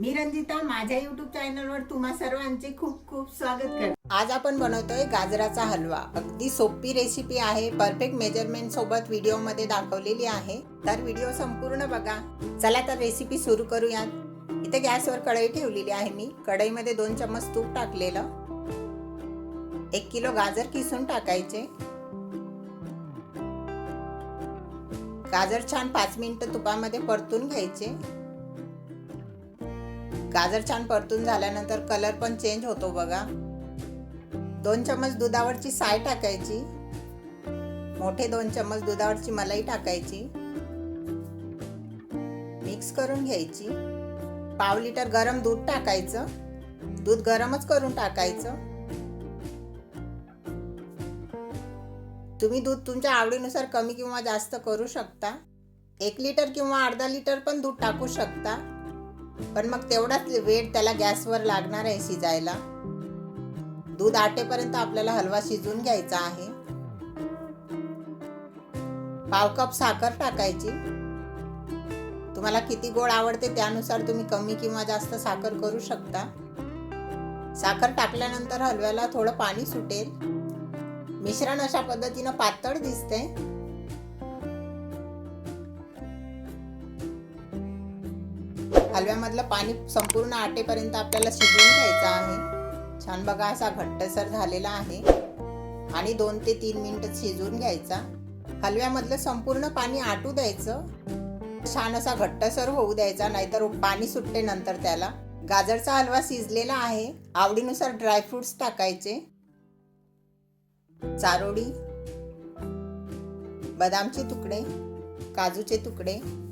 मी रंजिता माझ्या युट्यूब चॅनलवर तुम्हा सर्वांचे खूप खूप स्वागत करते. आज आपण बनवतोय गाजराचा हलवा. अगदी सोपी रेसिपी आहे. परफेक्ट मेजरमेंट सोबत व्हिडिओमध्ये दाखवलेली आहे. तर व्हिडिओ संपूर्ण बघा. चला तर रेसिपी सुरू करूयात. इथे गॅसवर कढई ठेवलेली आहे मी. कढईमध्ये दोन चम्मच तूप टाकलेलं. एक किलो गाजर किसून टाकायचे. गाजर छान पाच मिनिटं तुपामध्ये परतून घ्यायचे. गाजर छान परतून झाल्यानंतर कलर पण चेंज होतो बघा. दोन चम्मच दुधावरची साय टाकायची. मोठे दोन चम्मच दुधावरची मलाई टाकायची. मिक्स करून घ्यायची. पाव लिटर गरम दूध टाकायचं. दूध गरमच करून टाकायचं. तुम्ही दूध तुमच्या आवडीनुसार कमी किंवा जास्त करू शकता. एक लिटर किंवा अर्धा लिटर पण दूध टाकू शकता. पण मग तेवढाच वेळ त्याला गॅसवर लागणार आहे शिजायला. दूध आटेपर्यंत आपल्याला हलवा शिजून घ्यायचा आहे. पाव कप साखर टाकायची. तुम्हाला किती गोड आवडते त्यानुसार तुम्ही कमी किंवा जास्त साखर करू शकता. साखर टाकल्यानंतर हलव्याला थोडं पाणी सुटेल. मिश्रण अशा पद्धतीनं पातळ दिसते हलव्यामधलं पाणी संपूर्ण आटेपर्यंत आपल्याला शिजवून घ्यायचं आहे. छान बघा असा घट्टसर झालेला आहे. आणि दोन ते तीन मिनिट शिजवून घ्यायचा. हलव्यामधलं संपूर्ण पाणी आटू द्यायचं. छान असा घट्टसर होऊ द्यायचा नाहीतर पाणी सुटते नंतर त्याला. गाजरचा हलवा शिजलेला आहे. आवडीनुसार ड्रायफ्रुट्स टाकायचे. चारोळी बदामचे तुकडे काजूचे तुकडे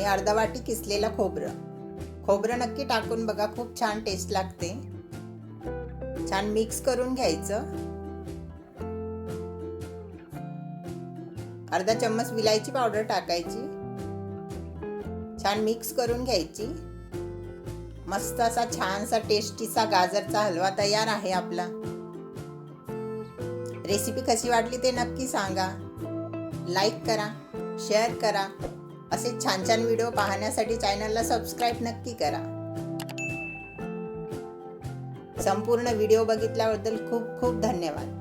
आणि अर्धा वाटी किसलेलं खोबरं. खोबरं नक्की टाकून बघा खूप छान टेस्ट लागते. छान मिक्स करून घ्यायचं. अर्धा चम्मच विलायची पावडर टाकायची. छान मिक्स करून घ्यायची. मस्त असा छानसा टेस्टीचा गाजरचा हलवा तयार आहे आपला. रेसिपी कशी वाटली ते नक्की सांगा. लाईक करा शेअर करा. असे छान छान व्हिडिओ पाहण्यासाठी चॅनलला सबस्क्राईब नक्की करा. संपूर्ण व्हिडिओ बघितल्याबद्दल खूप खूप धन्यवाद.